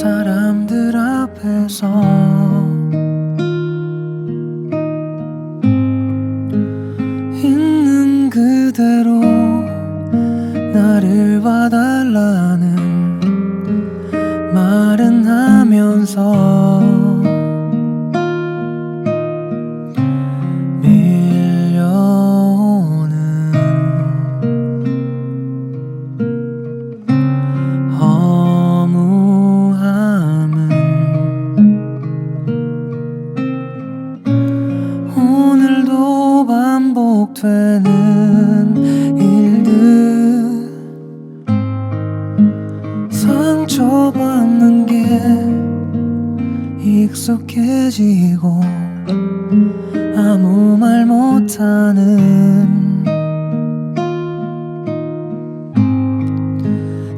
사람들 앞에서 있는 그대로 나를 봐달라는 말은 하면서 반복되는 일들 상처받는 게 익숙해지고 아무 말 못하는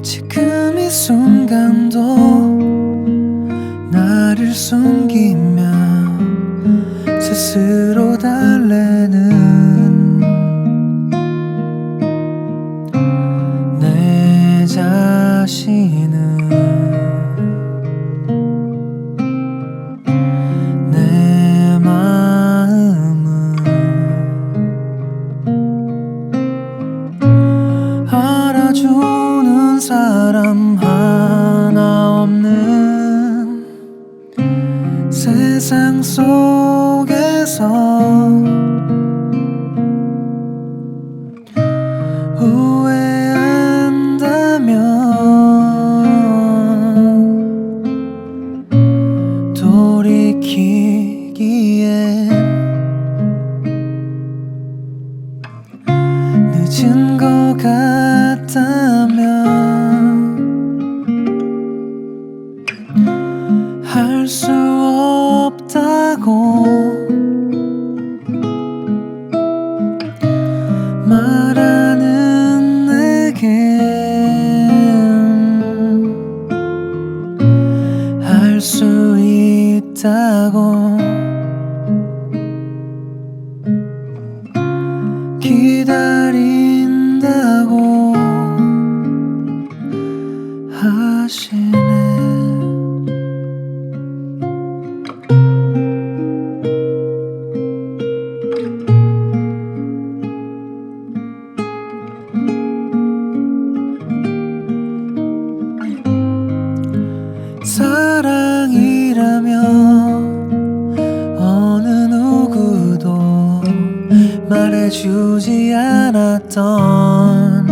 지금 이 순간도 나를 숨기며 스스로 달 자신은 내 마음은 알아주는 사람 하나 없는 세상 속에서 후 있다고 기다린다고 하시네. 사 주지 않았던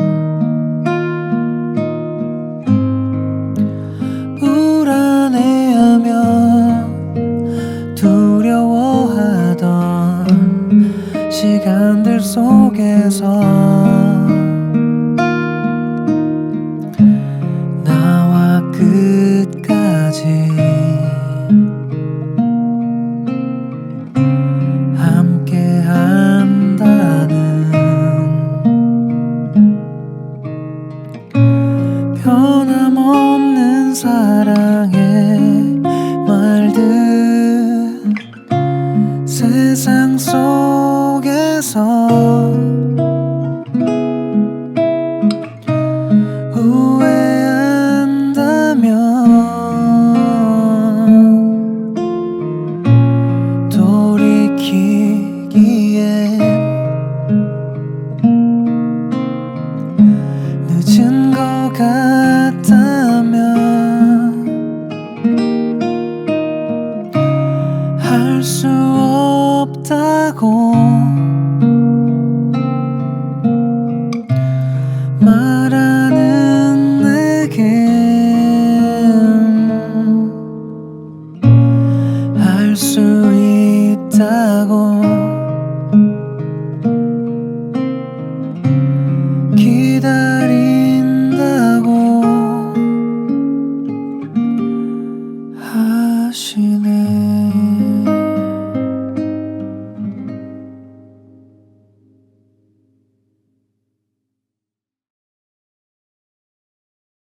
불안해하며 두려워하던 시간들 속에서 세상의 말들 세상 속에서 후회한다면 돌이키기에 늦은 것 같아.